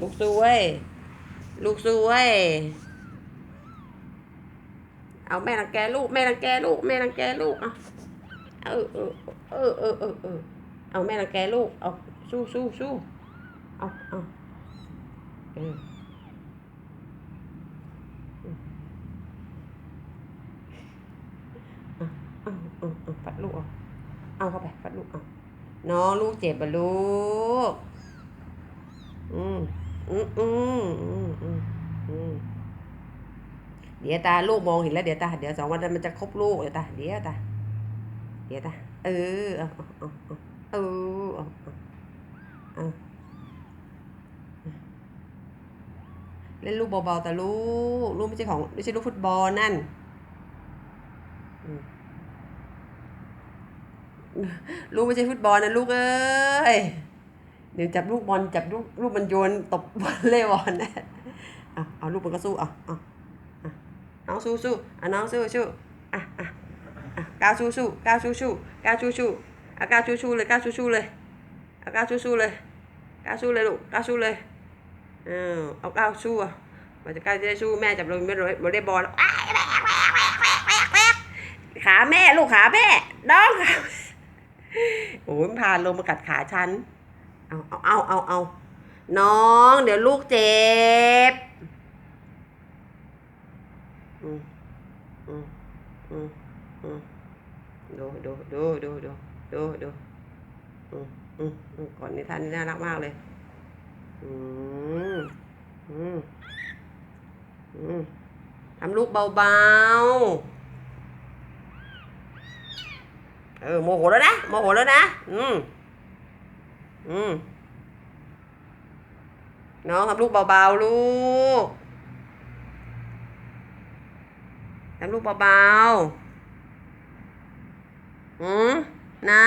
ลูกสู้ไวยลูกสู้ไวยเอาแม่รังแกลูก แม่รังแกลูก แม่รังแกลูกเอาเออเออเออเออเออเออเอาแม่รังแกลูก เอาสู้สู้สู้เอาเอาเออเอาเอาเอาเอาปัดลูกเอาเอาเข้าไปปัดลูกเอาน้องลูกเจ็บปะลูก อืมอืมอืมอืมอืมเดี๋ยวตาลูกมองเห็นแล้วเดี๋ยวตาเดี๋ยวสองวันมันจะครบลูกเดี๋ยวตาเดี๋ยวตาเดี๋ยวตาเออเออเออเออเอาเออาเล่นลูกเบาๆแต่ลูกลูกไม่ใช่ของไม่ใช่ลูกฟุตบอลนั่นลูกไม่ใช่ฟุตบอลนะลูกเอ้ย เดี๋ยวจับลูกบอลจับลูกลูกมันโยนตบบอลเล่บอลนะเอาเอาลูกมันก็สู้เอาเอาน้องสู้สู้อะน้องสู้สู้อะอะอะก้าวสู้สู้ก้าวสู้สู้ก้าวสู้สู้อะก้าวสู้สู้เลยก้าวสู้สู้เลยอะก้าวสู้สู้เลยก้าวสู้เลยลูกก้าวสู้เลยเออเอาก้าวสู้อะมันจะก้าวจะได้สู้แม่จับเราไม่ได้บอลแล้วอ้ายแบกแบกแบกแบกแบกแบกขาแม่ลูกขาแม่น้องขาโอ้ยมันพาลงมากัดขาฉัน เอาเอาเอาเอาเอาน้อง เดี๋ยวลูกเจ็บอืมอืมอืมอืมดูดูดูดูดูดูดูอืมอืมอืมก่อนนิทานนี่น่ารักมากเลย อืมอืมอืมทำลูกเบาๆ เออโมโหแล้วนะโมโหแล้วนะ อืม อืมน้องทำลูกเบาๆลูกทำลูกเบาๆอืมนา